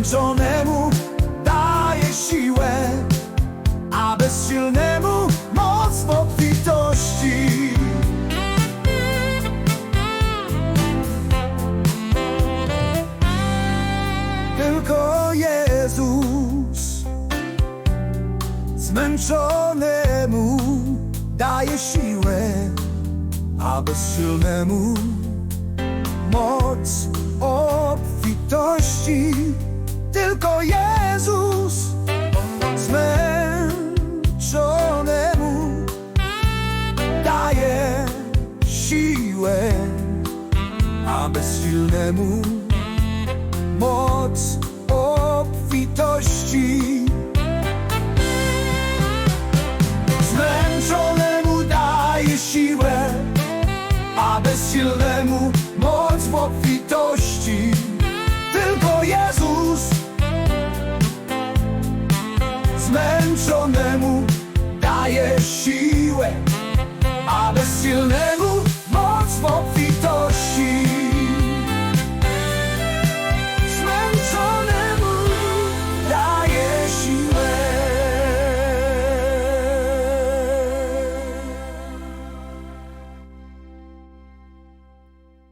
zmęczonemu daje siłę, a bezsilnemu moc w obfitości. Tylko Jezus zmęczonemu daje siłę, a bezsilnemu moc obfitości. Tylko Jezus zmęczonemu daje siłę, a bezsilnemu moc obfitości.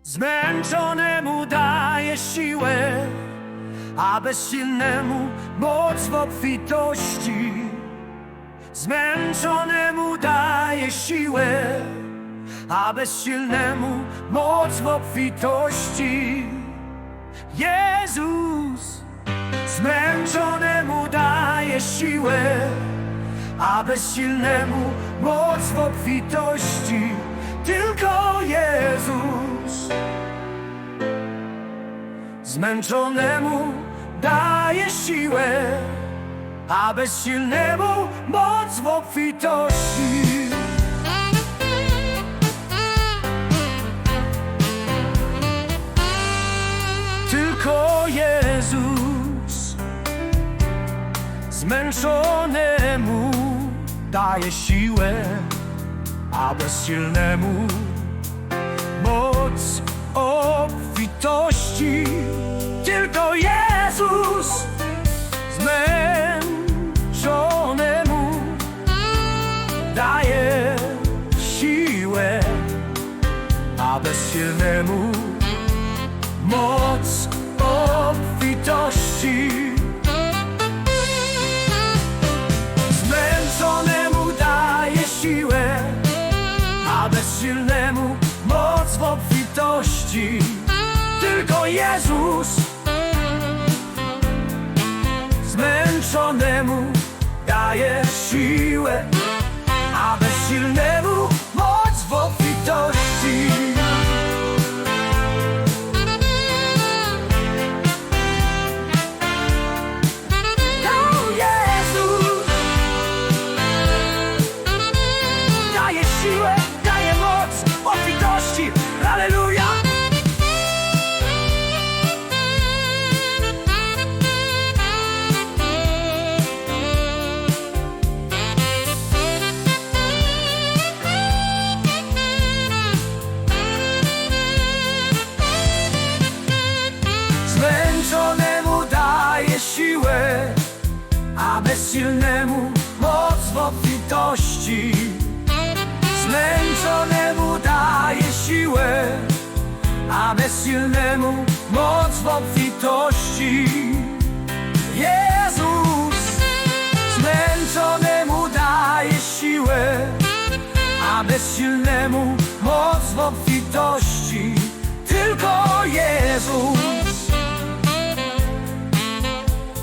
Zmęczonemu daje siłę, a bezsilnemu moc w obfitości. Zmęczonemu daje siłę, a bezsilnemu moc w obfitości. Jezus zmęczonemu daje siłę, a bezsilnemu moc w obfitości. Tylko Jezus zmęczonemu daje siłę, a bezsilnemu moc w obfitości. Tylko Jezus zmęczonemu daje siłę, a bezsilnemu moc obfitości. Tylko Jezus zmęczonemu daje siłę, a bezsilnemu moc obfitości. Zmęczonemu daje siłę, a bezsilnemu moc w obfitości. Tylko Jezus zmęczonemu daje siłę, a bezsilnemu moc w obfitości. To Jezus daje siłę, bezsilnemu moc w obfitości. Zmęczonemu daje siłę, a bezsilnemu moc w obfitości. Jezus zmęczonemu daje siłę, a bezsilnemu moc w obfitości. Tylko Jezus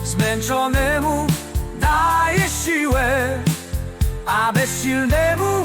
zmęczonemu siłę, a bezsilnemu moc w obfitości.